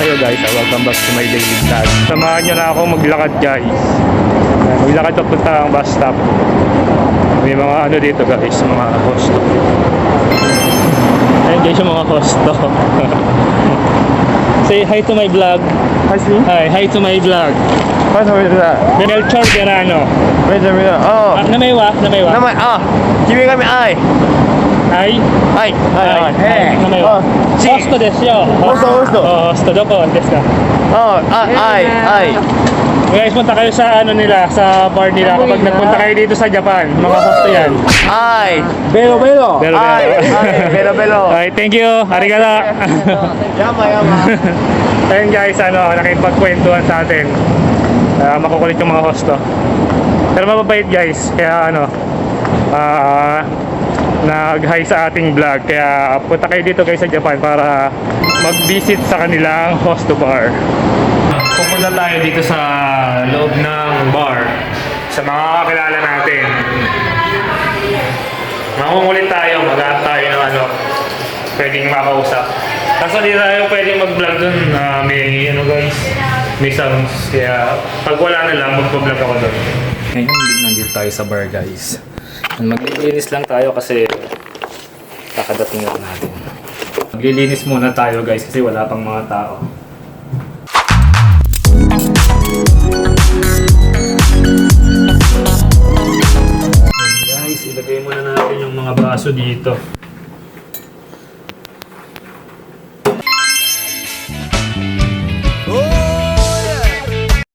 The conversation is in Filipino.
kayo guys ah, welcome back to my daily vlog samahan nyo na ako maglakad guys maglakad papunta ang bus stop may mga ano dito guys mga hosto ayun guys yung mga hosto say hi to my vlog hi, hi to my vlog Paano mo sila? Melchor Verano. Melchor Verano. Oh. Ah, namaywa, namaywa. Namay, ah. Oh. Kimi kami ay. Ay? Ay. Ay. Ay. Ay. Namaywa. 啊，君がみ愛 Hi. 愛愛 Hi. 愛 Na may wa. Hosto desu yo. ホストホスト Oh, hosto doko desu ka. ああ愛愛 Guys, punta kayo sa ano nila, sa bar nila kapag nagpunta kayo dito sa Japan. Mga hosto yan. 愛 Belo, belo. Belo, Ay, ay, belo, belo. Okay, thank you. Arigato. 山山 Ayun guys, ano, nakipagkwentuhan sa atin. Ah, makukulit yung mga hosto. Pero mababait guys, kaya ano, ah, nag-hi sa ating vlog. Kaya punta kayo dito guys sa Japan para mag-visit sa kanilang hosto bar. Pupunta tayo dito sa loob ng bar sa mga kakilala natin. Mangungulit tayo, mag tayo ng ano, pwedeng makausap. Kaso di tayo pwedeng mag-vlog dun na may ano guys, may sounds. Kaya pag wala na lang, mag-vlog ako dun. Ngayon, nandito tayo sa bar guys. Maglilinis lang tayo kasi kakadating lang natin. Maglilinis muna tayo guys kasi wala pang mga tao. Ayan, guys, ilagay muna natin yung mga baso dito.